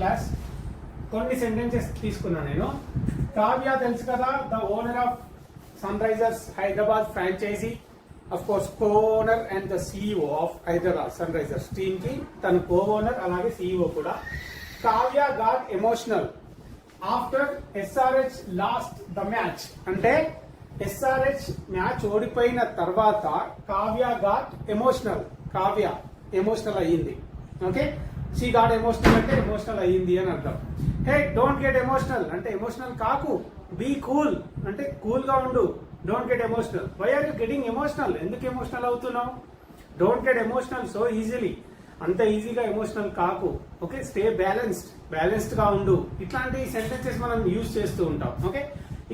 Class కొన్ని sentences తీసుకున్నా నేను. కావ్య తెలుసు కదా the owner of Sunrisers Hyderabad franchise of course co owner and the CEO of Hyderabad Sunrisers టీమ్కి తను కో ఓనర్ అలాగే సిఇఓ కూడా. Kavya got emotional after SRH lost the match అంటే ఎస్ఆర్హెచ్ మ్యాచ్ ఓడిపోయిన తర్వాత Kavya got emotional Kavya emotional అయ్యింది. Okay she got emotional అంటే emotional అయ్యింది అని అర్థం. హే డోంట్ గెట్ ఎమోషనల్ అంటే ఎమోషనల్ కాకు. బీ కూల్ అంటే కూల్గా ఉండు. Don't get emotional why are you getting emotional ఎందుకు ఎమోషనల్ అవుతున్నావు? Don't get emotional so easily అంత ఈజీగా ఎమోషనల్ కాకు. ఓకే స్టే బ్యాలెన్స్డ్ బ్యాలెన్స్డ్గా ఉండు. ఇట్లాంటి సెంటెన్సెస్ మనం యూజ్ చేస్తూ ఉంటాం. ఓకే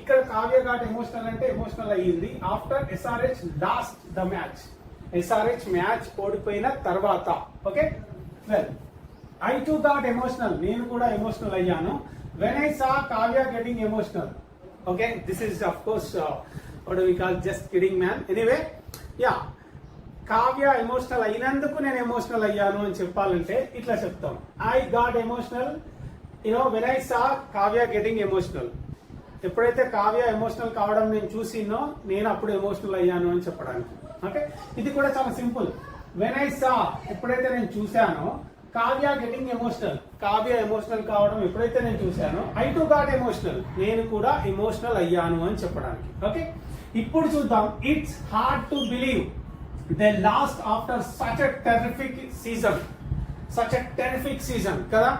ఇక్కడ కావ్య ఘాట్ ఎమోషనల్ అంటే ఎమోషనల్ అయ్యింది. After SRH lost the match SRH match ఓడిపోయిన తర్వాత. Okay well I too thought emotional నేను కూడా ఎమోషనల్ అయ్యాను. When I saw Kavya getting emotional okay this is of course what we call just kidding man anyway ya Kavya emotional అయినందుకు నేను emotional అయ్యాను అని చెప్పాలంటే ఇట్లా చెప్తాం. I got emotional you know when I saw Kavya getting emotional ఎప్పుడైతే Kavya emotional కావడం నేను చూసినో నేను అప్పుడు ఎమోషనల్ అయ్యాను అని చెప్పడానికి. ఓకే ఇది కూడా చాలా సింపుల్. వెన్ ఐ సా ఎప్పుడైతే నేను చూశానో Kavya getting emotional Kavya emotional కావడం ఎప్పుడైతే నేను చూశానో ఐ టు గాట్ ఎమోషనల్ నేను కూడా ఎమోషనల్ అయ్యాను అని చెప్పడానికి. ఓకే ఇప్పుడు చూద్దాం. It's hard to believe they lost after such a terrific season such a terrific season కదా?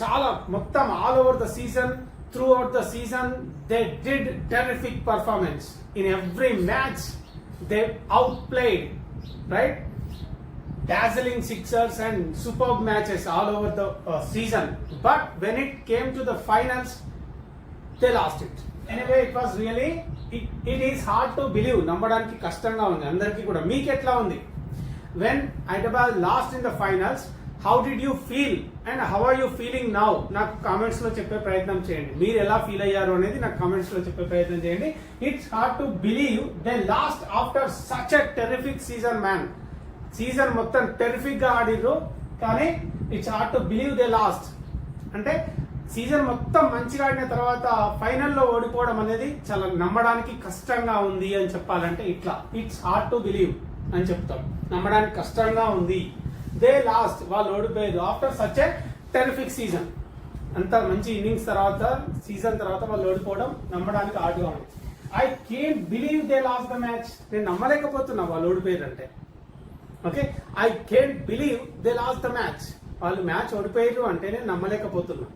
చాలా మొత్తం all over the season throughout the season they did terrific performance in every match they outplayed right dazzling sixers and superb matches all over the uh, season. But when it came to the finals, they lost it. Anyway, it was really it, it is hard to believe. నమ్మడానికి కష్టంగా ఉంది. అందరికీ కూడా. మీకు ఎట్లా ఉంది? When Hyderabad lost in the finals how did you feel and how are you feeling now నాకు కామెంట్స్లో చెప్పే ప్రయత్నం చేయండి. మీరు ఎలా ఫీల్ అయ్యారు అనేది నాకు కామెంట్స్లో చెప్పే ప్రయత్నం చేయండి. It's hard to believe then lost after such a terrific season man season మొత్తం టెరిఫిక్గా ఆడిర్రు కానీ it's hard to believe they lost. అంటే సీజన్ మొత్తం మంచిగా ఆడిన తర్వాత ఫైనల్లో ఓడిపోవడం అనేది చాలా నమ్మడానికి కష్టంగా ఉంది అని చెప్పాలంటే ఇట్లా. ఇట్స్ హార్డ్ టు బిలీవ్ అని చెప్తాం. నమ్మడానికి కష్టంగా ఉంది. దే లాస్ట్ వాళ్ళు ఓడిపోయారు after such a terrific season. అంత మంచి ఇన్నింగ్స్ తర్వాత సీజన్ తర్వాత వాళ్ళు ఓడిపోవడం నమ్మడానికి హార్డ్గా ఉంది. I can believe they lost the match నేను నమ్మలేకపోతున్నా వాళ్ళు ఓడిపోయారు అంటే okay I can believe they lost the match వాళ్ళు మ్యాచ్ ఓడిపోయారు అంటే నేను నమ్మలేకపోతున్నా.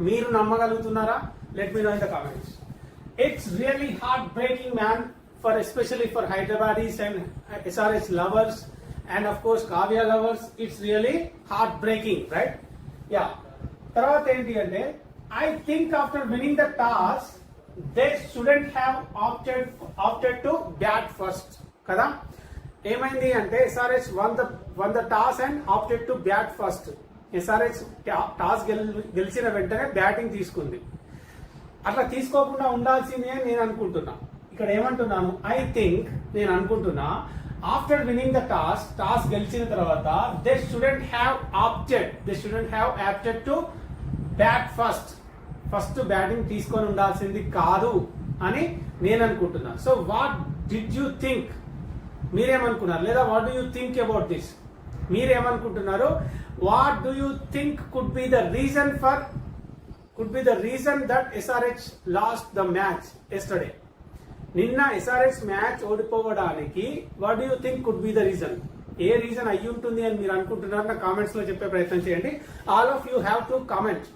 మీరు నమ్మగలుగుతున్నారా? Let me know in the comments it's really heartbreaking man for especially for Hyderabadis and SRH lovers and of course Kavya lovers it's really heartbreaking right yeah తర్వాత ఏంటి అంటే I think after winning the toss they shouldn't have opted opted to bat first కదా? ఏమైంది అంటే SRH won the won the toss and opted to bat first. SRH toss గెలిచిన వెంటనే batting తీసుకుంది. అట్లా తీసుకోకుండా ఉండాల్సింది అని నేను అనుకుంటున్నా. ఇక్కడ ఏమంటున్నాను? ఐ థింక్ నేను అనుకుంటున్నా after winning the toss toss గెలిచిన తర్వాత they shouldn't have opted they shouldn't have opted to bat first first batting తీసుకొని ఉండాల్సింది కాదు అని నేను అనుకుంటున్నా. So what did you think మీరేమనుకున్నారు? లేదా what do you think about this మీరేమనుకుంటున్నారు? What do you think could be the reason for could be the reason that SRH lost the match yesterday నిన్న SRH match ఓడిపోవడానికి what do you think could be the reason A reason అయ్యి ఉంటుంది అని మీరు అనుకుంటున్నారు నా కామెంట్స్లో చెప్పే ప్రయత్నం చేయండి. All of you have to comment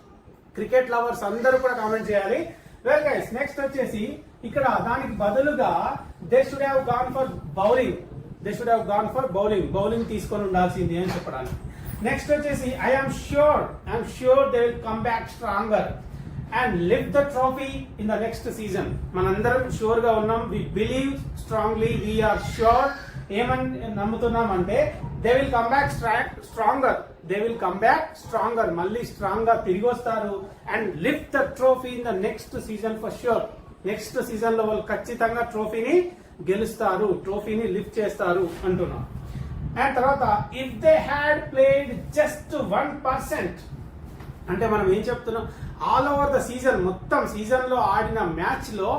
cricket lovers అందరూ కూడా కామెంట్ చేయాలి. వెల్ గైస్ నెక్స్ట్ వచ్చేసి ఇక్కడ దానికి బదులుగా they should have gone for bowling they should have gone for bowling bowling తీసుకొని ఉండాల్సింది అని చెప్పడానికి. నెక్స్ట్ వచ్చేసి I'm sure I'm sure they will come back stronger and live the trophy in the next season మనందరం షూర్గా ఉన్నాం. We believe strongly we're sure ఏమని నమ్ముతున్నామంటే they will come back stronger they will come back stronger మళ్ళీ స్ట్రాంగ్గా తిరిగి వస్తారు and lift the trophy in the next season for sure next సీజన్లో వాళ్ళు ఖచ్చితంగా ట్రోఫీని గెలుస్తారు. ట్రోఫీని లిఫ్ట్ చేస్తారు అంటున్నాం. అండ్ తర్వాత if they had played just one percent అంటే మనం ఏం చెప్తున్నాం? ఆల్ ఓవర్ ద సీజన్ మొత్తం సీజన్లో ఆడిన మ్యాచ్లో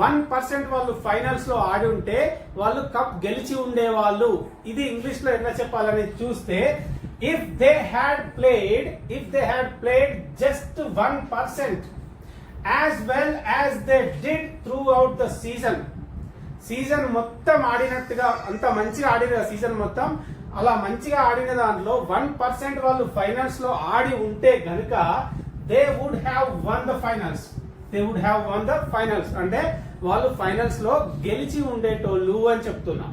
వన్ పర్సెంట్ వాళ్ళు ఫైనల్స్లో ఆడి ఉంటే వాళ్ళు కప్ గెలిచి ఉండేవాళ్ళు. ఇది ఇంగ్లీష్లో ఎట్లా చెప్పాలని చూస్తే if they had played if they had played just one percent as well as they did throughout the season season మొత్తం ఆడినట్టుగా అంత మంచిగా ఆడిన సీజన్ మొత్తం అలా మంచిగా ఆడిన దాంట్లో వన్ పర్సెంట్ వాళ్ళు ఫైనల్స్లో ఆడి ఉంటే గనుక they would have won the finals they would have won the finals అంటే వాళ్ళు ఫైనల్స్లో గెలిచి ఉండేటోళ్ళు అని చెప్తున్నాం.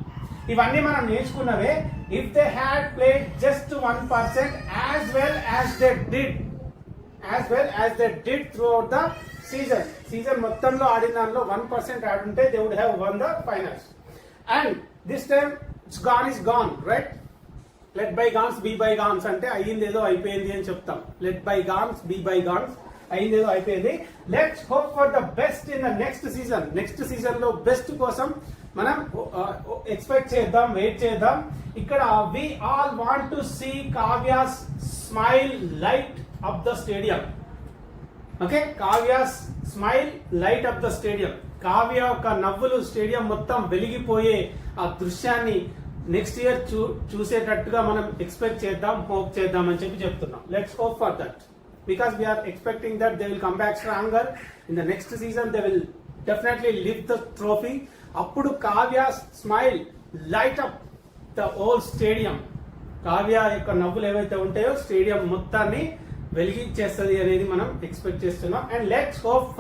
ఇవన్నీ మనం నేర్చుకున్నవే. If they had played just one percent as well as they did as well as they did throughout the season season మొత్తంలో ఆడిన దానిలో one percent ఆడుంటే they would have won the finals and this time gone is gone right let bygones be bygones అంటే అయ్యింది ఏదో అయిపోయింది అని చెప్తాం. Let bygones be bygones అయిందేదో ఏదో అయిపోయింది. Let's hope for the best in the next season next సీజన్లో బెస్ట్ కోసం మనం ఎక్స్పెక్ట్ చేద్దాం వెయిట్ చేద్దాం. ఇక్కడ we all want to see Kavya's smile light up the stadium okay Kavya's smile light up the stadium Kavya యొక్క నవ్వులు stadium మొత్తం వెలిగిపోయే ఆ దృశ్యాన్ని నెక్స్ట్ ఇయర్ చూ చూసేటట్టుగా మనం ఎక్స్పెక్ట్ చేద్దాం హోప్ చేద్దాం అని చెప్పి చెప్తున్నాం. Let's hope for that because we're expecting that they will come back stronger in the next season they will definitely live the trophy అప్పుడు Kavya smile light up the whole stadium Kavya యొక్క నవ్వులు ఏవైతే ఉంటాయో stadium మొత్తాన్ని వెలిగించేస్తుంది అనేది మనం expect చేస్తున్నాం. And let's hope